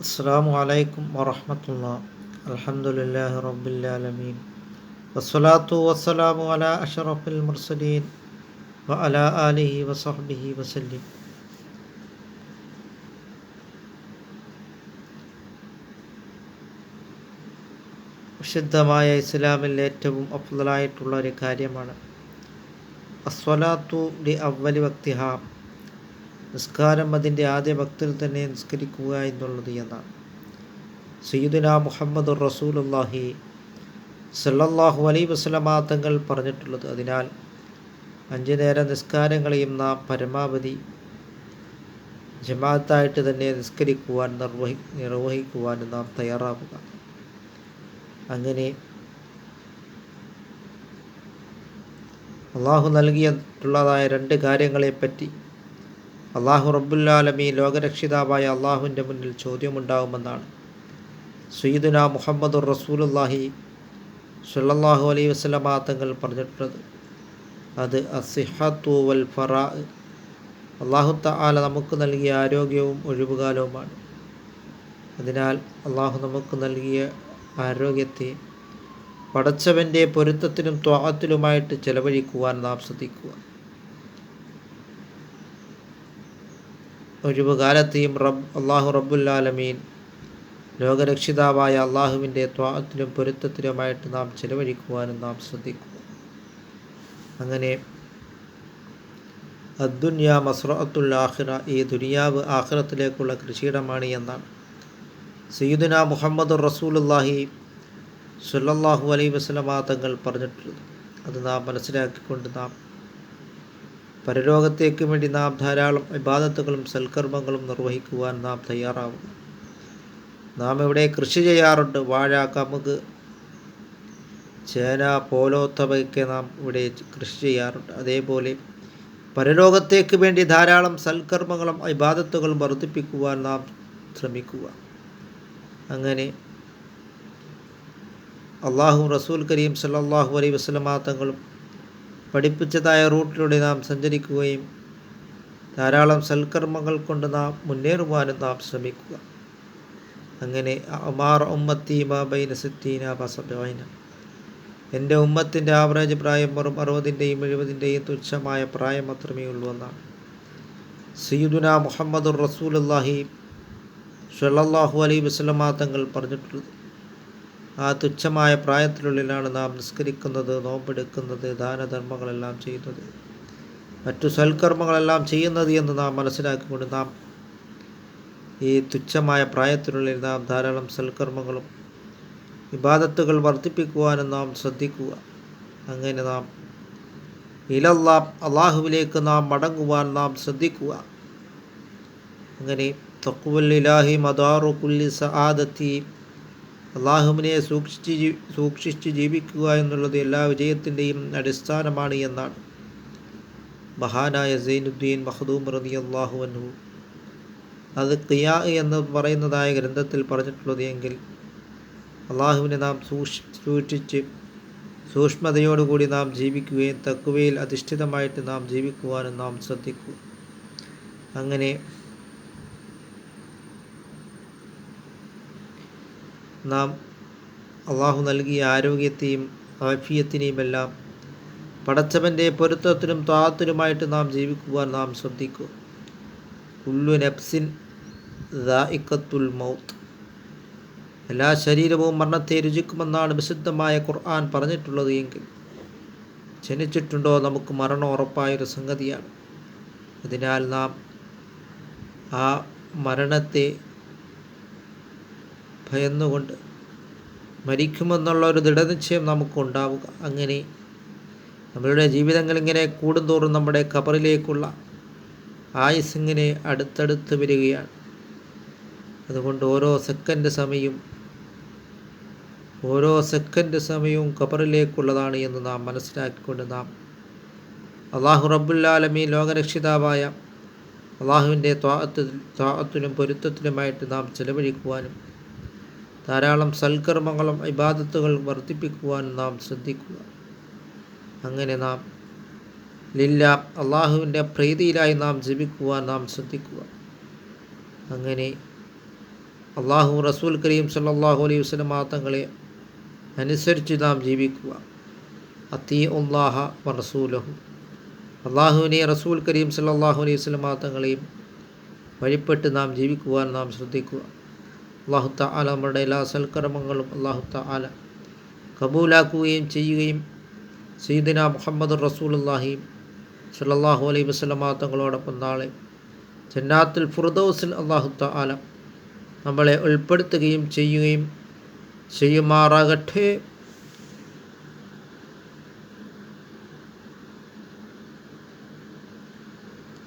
അസ്സാം വലൈക്കും വറഹമത്തുള്ള അലഹമുല്ലാ റബ്ബുലാലമീൻ വസ്സലാത്തു വസ്സലാമു അല അഷറഫുൽ മുർസലീൻ വ അല ആലിഹി വസഹബിഹി വസല്ലിം വിശുദ്ധമായ ഇസ്ലാമിൽ ഏറ്റവും അഫ്ലായിട്ടുള്ള ഒരു കാര്യമാണ് അസ്വലാത്തു ഡി അവലി വക്തിഹ നിസ്കാരം അതിന്റെ ആദ്യ ഭക്തിൽ തന്നെ നിസ്കരിക്കുക എന്നുള്ളത് എന്നാണ്. സയ്യിദുന മുഹമ്മദ് റസൂലുല്ലാഹി സല്ലല്ലാഹു അലൈ വസ്ലമാ തങ്ങൾ പറഞ്ഞിട്ടുള്ളത്. അതിനാൽ അഞ്ചു നേരം നിസ്കാരങ്ങളെയും നാം പരമാവധി ജമാഅത്തായിട്ട് തന്നെ നിസ്കരിക്കുവാൻ നിർവഹി നിർവഹിക്കുവാൻ നാം തയ്യാറാവുക. അങ്ങനെ അള്ളാഹു നൽകിയിട്ടുള്ളതായ രണ്ട് കാര്യങ്ങളെപ്പറ്റി അള്ളാഹു റബ്ബുല്ലാലമി ലോകരക്ഷിതാവായ അള്ളാഹുവിന്റെ മുന്നിൽ ചോദ്യമുണ്ടാകുമെന്നാണ് സയ്യിദുന മുഹമ്മദ് റസൂലുല്ലാഹി സല്ലല്ലാഹു അലൈഹി വസല്ലമ തങ്ങൾ പറഞ്ഞിട്ടുള്ളത്. അത് അസിഹത്തു വൽ ഫറ. അള്ളാഹു തആല നമുക്ക് നൽകിയ ആരോഗ്യവും ഒഴിവുകാലവുമാണ്. അതിനാൽ അള്ളാഹു നമുക്ക് നൽകിയ ആരോഗ്യത്തെ പടച്ചവന്റെ പൊരുത്തത്തിനും ത്വാഹത്തിലുമായിട്ട് ചെലവഴിക്കുവാൻ നാം ശ്രദ്ധിക്കുക. ഒഴിവുകാലത്തെയും റബ് അള്ളാഹു റബ്ബുല്ലാലമീൻ ലോകരക്ഷിതാവായ അള്ളാഹുവിന്റെ ത്വാഹത്തിലും പൊരുത്തത്തിലുമായിട്ട് നാം ചെലവഴിക്കുവാനും നാം ശ്രദ്ധിക്കും അങ്ങനെ അദ്ദുന്യ മസ്രത്തുൽ ആഹിറ ഈ ദുനിയാവ് ആഖിറത്തിലേക്കുള്ള കൃഷിയിടമാണ് എന്നാണ്. സയ്യിദുന മുഹമ്മദ് റസൂലുല്ലാഹി സുല്ലാഹു അലൈഹി വസല്ലമ തങ്ങൾ പറഞ്ഞിട്ടുള്ളത്. അത് നാം മനസ്സിലാക്കിക്കൊണ്ട് നാം പരലോകത്തേക്ക് വേണ്ടി നാം ധാരാളം വിവാദത്തുകളും സൽക്കർമ്മങ്ങളും നിർവഹിക്കുവാൻ നാം തയ്യാറാവുക നാം ഇവിടെ കൃഷി ചെയ്യാറുണ്ട്. വാഴ കമുക് ചേന പോലോത്തവയൊക്കെ നാം ഇവിടെ കൃഷി ചെയ്യാറുണ്ട്. അതേപോലെ പരലോകത്തേക്ക് വേണ്ടി ധാരാളം സൽക്കർമ്മങ്ങളും ഇബാദത്തുകളും വർദ്ധിപ്പിക്കുവാൻ നാം ശ്രമിക്കുക. അങ്ങനെ അള്ളാഹു റസൂൽ കരീം സല്ലാഹു അലൈ വസ്ലമാ തങ്ങളും പഠിപ്പിച്ചതായ റൂട്ടിലൂടെ നാം സഞ്ചരിക്കുകയും ധാരാളം സൽക്കർമ്മങ്ങൾ കൊണ്ട് നാം മുന്നേറുവാനും നാം ശ്രമിക്കുക. അങ്ങനെ അമാർ ഉമ്മത്തി ബാബൈന സിത്തീന എന്റെ ഉമ്മത്തിന്റെ ആവറേജ് പ്രായം വെറും അറുപതിന്റെയും എഴുപതിന്റെയും തുച്ഛമായ പ്രായം മാത്രമേ ഉള്ളൂ എന്നാണ്. സയ്യിദുന മുഹമ്മദുർ റസൂലുല്ലാഹി ഷല്ലാഹു അലൈ വസ്ലമാ തങ്ങൾ പറഞ്ഞിട്ടുള്ളത്. ആ തുച്ഛമായ പ്രായത്തിനുള്ളിലാണ് നാം നിസ്കരിക്കുന്നത് നോമ്പെടുക്കുന്നത് ദാനധർമ്മങ്ങളെല്ലാം ചെയ്യുന്നത്. മറ്റു സൽക്കർമ്മങ്ങളെല്ലാം ചെയ്യുന്നത് എന്ന് നാം മനസ്സിലാക്കിക്കൊണ്ട് നാം ഈ തുച്ഛമായ പ്രായത്തിനുള്ളിൽ നാം ധാരാളം സൽക്കർമ്മങ്ങളും വിവാദത്തുകൾ വർദ്ധിപ്പിക്കുവാനും നാം ശ്രദ്ധിക്കുക. അങ്ങനെ നാം ഇലല്ലാം അള്ളാഹുവിലേക്ക് നാം മടങ്ങുവാൻ നാം ശ്രദ്ധിക്കുക. അങ്ങനെ ഇലാഹി മദാറു കുല്ലി സആദത്തി അള്ളാഹുവിനെ സൂക്ഷിച്ച് സൂക്ഷിച്ച് ജീവിക്കുക എന്നുള്ളത് എല്ലാ വിജയത്തിന്റെയും അടിസ്ഥാനമാണ് എന്നാണ്. മഹാനായ സൈനുദ്ദീൻ മഹദൂം റതി അള്ളാഹു അൻഹു അത് ഖിയാ എന്ന് പറയുന്നതായ ഗ്രന്ഥത്തിൽ പറഞ്ഞിട്ടുള്ളത് എങ്കിൽ അള്ളാഹുവിനെ നാം സൂക്ഷി സൂക്ഷിച്ച് സൂക്ഷ്മതയോടുകൂടി നാം ജീവിക്കുകയും തക്കുവയിൽ അധിഷ്ഠിതമായിട്ട് നാം ജീവിക്കുവാനും നാം ശ്രദ്ധിക്കും. അങ്ങനെ നാം അള്ളാഹു നൽകിയ ആരോഗ്യത്തെയും ആഫിയത്തിനെയും എല്ലാം പടച്ചവന്റെ പൊരുത്തത്തിനും താത്തിനുമായിട്ട് നാം ജീവിക്കുവാൻ നാം ശ്രദ്ധിക്കുക ഉള്ളു ദായിക്കത്തുൽ മൗത്ത്. എല്ലാ ശരീരവും മരണത്തെ രുചിക്കുമെന്നാണ് വിശുദ്ധമായ ഖുർആൻ പറഞ്ഞിട്ടുള്ളത് എങ്കിൽ ജനിച്ചിട്ടുണ്ടോ നമുക്ക് മരണം ഉറപ്പായൊരു സംഗതിയാണ്. അതിനാൽ നാം ആ മരണത്തെ ഭയന്നുകൊണ്ട് മരിക്കുമെന്നുള്ള ഒരു ദൃഢനിശ്ചയം നമുക്കുണ്ടാവുക. അങ്ങനെ നമ്മളുടെ ജീവിതങ്ങൾ ഇങ്ങനെ കൂടുന്തോറും നമ്മുടെ കബറിലേക്കുള്ള ആയുസ് ഇങ്ങനെ അടുത്തടുത്ത് വരികയാണ്. അതുകൊണ്ട് ഓരോ സെക്കൻഡ് സമയവും ഓരോ സെക്കൻഡ് സമയവും കബറിലേക്കുള്ളതാണ് എന്ന് നാം മനസ്സിലാക്കിക്കൊണ്ട് നാം അള്ളാഹു റബ്ബുല്ലാലമി ലോകരക്ഷിതാവായ അള്ളാഹുവിന്റെ ത്വാഅത്ത് ത്വാഅത്തിനും പൊരുത്തത്തിനുമായിട്ട് നാം ചെലവഴിക്കുവാനും ധാരാളം സൽക്കർമ്മങ്ങളും ഇബാദത്തുകൾ വർദ്ധിപ്പിക്കുവാൻ നാം ശ്രദ്ധിക്കുക. അങ്ങനെ നാം ലില്ല അള്ളാഹുവിന്റെ പ്രീതിയിലായി നാം ജപിക്കുവാൻ നാം ശ്രദ്ധിക്കുക. അങ്ങനെ അള്ളാഹു റസൂൽ കരീം സല്ലാഹു അലൈഹി വസ്ലം തങ്ങളെ അനുസരിച്ച് നാം ജീവിക്കുക. അത്തീ വ റസൂലഹു. അള്ളാഹുവിനെ റസൂൽ കരീം സല്ലാഹു അലൈഹി വസ്ലം തങ്ങളെയും വഴിപ്പെട്ട് നാം ജീവിക്കുവാൻ നാം ശ്രദ്ധിക്കുക. അള്ളാഹു താല നമ്മുടെ എല്ലാ സൽക്കർമ്മങ്ങളും അള്ളാഹു താല കബൂലാക്കുകയും ചെയ്യുകയും സീദിന മുഹമ്മദ് റസൂലുല്ലാഹി സല്ലാഹു അലൈ വസ്ലമാ തങ്ങളോടൊപ്പം നാളെ ജന്നാത്തിൽ ഫുർദൌസിൽ അള്ളാഹു താല നമ്മളെ ഉൾപ്പെടുത്തുകയും ചെയ്യുകയും ചെയ്യുമാറാകട്ടെ.